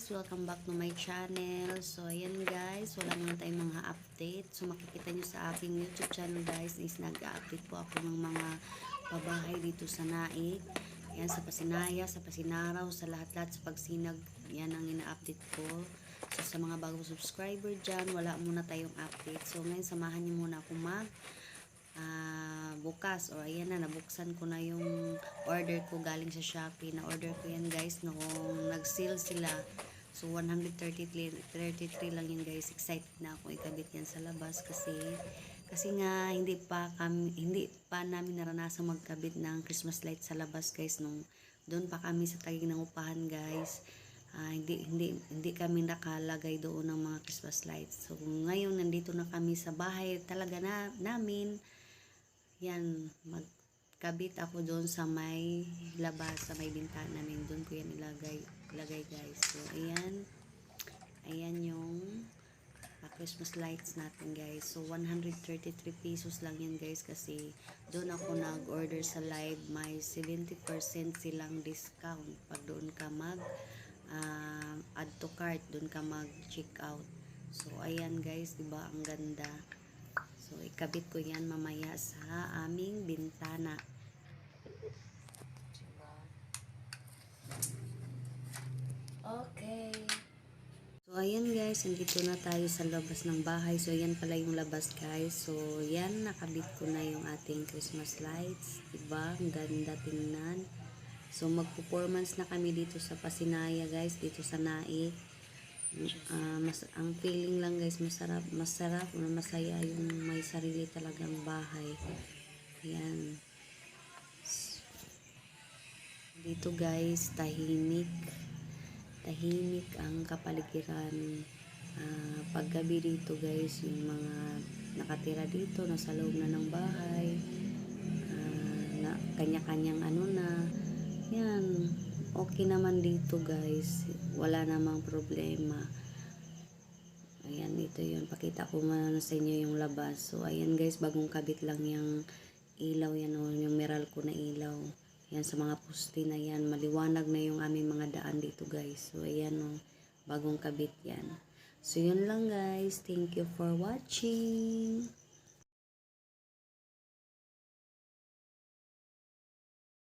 guys, welcome back to my channel. So ayan guys, wala naman tayong mga update. So makikita nyo sa aking YouTube channel guys is nag-update po ako ng mga pabahay dito sa Naik. Yan sa Pasinaya, sa Pasinaraw, sa lahat-lahat sa Pagsinag. Yan ang ina-update ko. So sa mga bagong subscriber dyan, wala muna tayong update. So ngayon samahan nyo muna ako mag ah, bukas o ayan na nabuksan ko na yung order ko galing sa Shopee na order ko yan guys noong nag-sale sila so 133 33 lang yun guys excited na ako ikabit yan sa labas kasi kasi nga hindi pa kami hindi pa namin naranasan magkabit ng Christmas light sa labas guys nung doon pa kami sa tagig ng upahan guys Ah, hindi hindi hindi kami nakalagay doon ng mga Christmas lights. So ngayon nandito na kami sa bahay talaga na namin. Yan magkabit ako doon sa may labas sa may bintana namin. Doon ko yan ilagay ilagay guys. So. Ayan yung ah, Christmas lights natin guys. So 133 pesos lang yan guys kasi doon ako nag-order sa live. May 70% silang discount. Pag doon ka mag ah, add to cart doon ka mag check out. So ayan guys di ba? Ang ganda. So ikabit ko yan mamaya sa aming bintana okay so ayan guys nandito na tayo sa labas ng bahay so yan pala yung labas guys so yan nakabit ko na yung ating Christmas lights diba ang ganda tingnan So mag-performance na kami dito sa Pasinaya guys, dito sa Naik. Ah, mas ang feeling lang guys, masarap, masarap, masaya yung may sarili talagang bahay. Ayan. Dito guys, tahimik. Tahimik ang kapaligiran. Ah, paggabi dito guys, yung mga nakatira dito, nasa loob na ng bahay. Ah, na, kanya-kanyang ano na, yan, okay naman dito guys. Wala namang problema. Ayan, ito yun. Pakita ko muna sa inyo yung labas. So, ayan guys, bagong kabit lang yung ilaw yan o, yung meral ko na ilaw. Yan, sa mga poste na yan. Maliwanag na yung aming mga daan dito guys. So, ayan o, bagong kabit yan. So, yun lang guys. Thank you for watching.